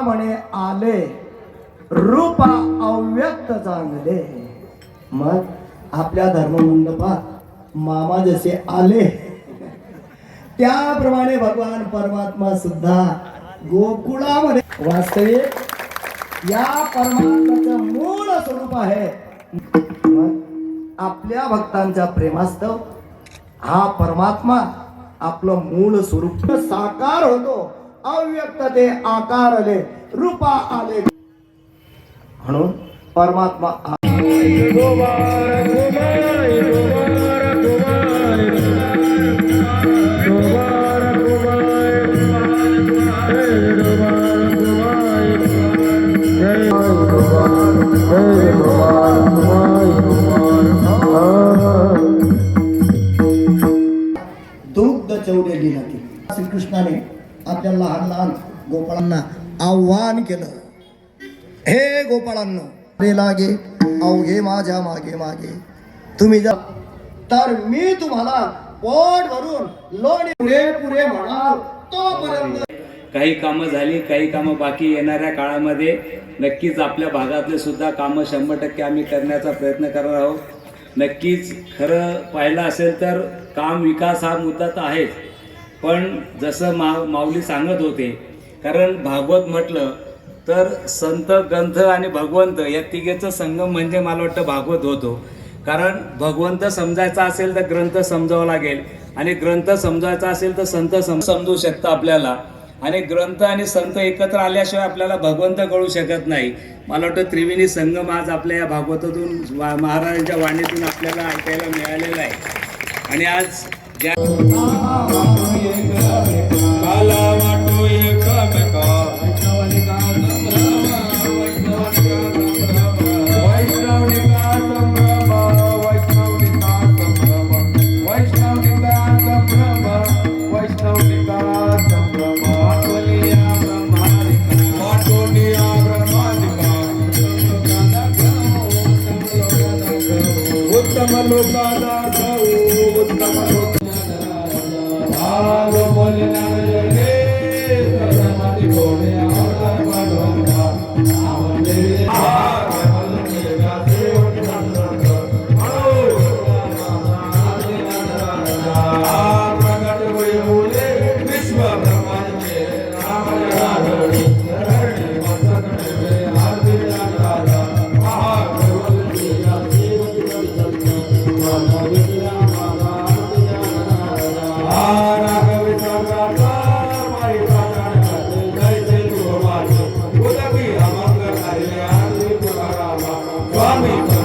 म्हणे आले. रूपा अव्यक्त चांगले मग आपल्या धर्ममंडपात मामा जसे आले. त्याप्रमाणे भगवान परमात्मा सुद्धा गोकुळामध्ये वास्तविक या परमात्म्याचं मूळ स्वरूप आहे. मग आपल्या भक्तांच्या प्रेमास्तव हा परमात्मा आपलं मूळ स्वरूप साकार होतो. अव्यक्त ते आकार आले रूपा आले. म्हणून परमात्मा आ- दुग्ध चौडे लिहिला केली श्रीकृष्णाने आपल्या लहान लहान गोपाळांना आव्हान केलं. हे गोपाळांनो रे लागे अवघे माझ्या मागे मागे. तुम्ही जा. तर मी तुम्हाला पोट भरून लोणी पुरे पुरे म्हणाल. तोपर्यंत काही कामं झाली काही कामं बाकी येणाऱ्या काळामध्ये नक्कीच आपल्या भागातले सुद्धा कामं शंभर टक्के आम्ही करण्याचा प्रयत्न करणार आहोत. नक्कीच खरं पाहिलं असेल तर काम विकास हा मुद्दा तर आहेच. पण जसं मा माऊली सांगत होते कारण भागवत म्हटलं तर संत ग्रंथ आणि भगवंत या तिघेचं संगम म्हणजे मला वाटतं भागवत होतो. कारण भगवंत समजायचा असेल तर ग्रंथ समजावा लागेल आणि ग्रंथ समजायचा असेल तर संत सम समजू शकतं आपल्याला. आणि ग्रंथ आणि संत एकत्र आल्याशिवाय आपल्याला भगवंत कळू शकत नाही. मला वाटतं त्रिवेणी संगम आज आपल्या या भागवतातून वा- महाराजांच्या वाणीतून आपल्याला ऐकायला मिळालेला आहे. आणि आज ज्या ಉತ್ತಮ ಲೋಕದ ಉತ್ತಮ ಲೋಕದ ಭಾಗಮಲಿನ Swami. Swami.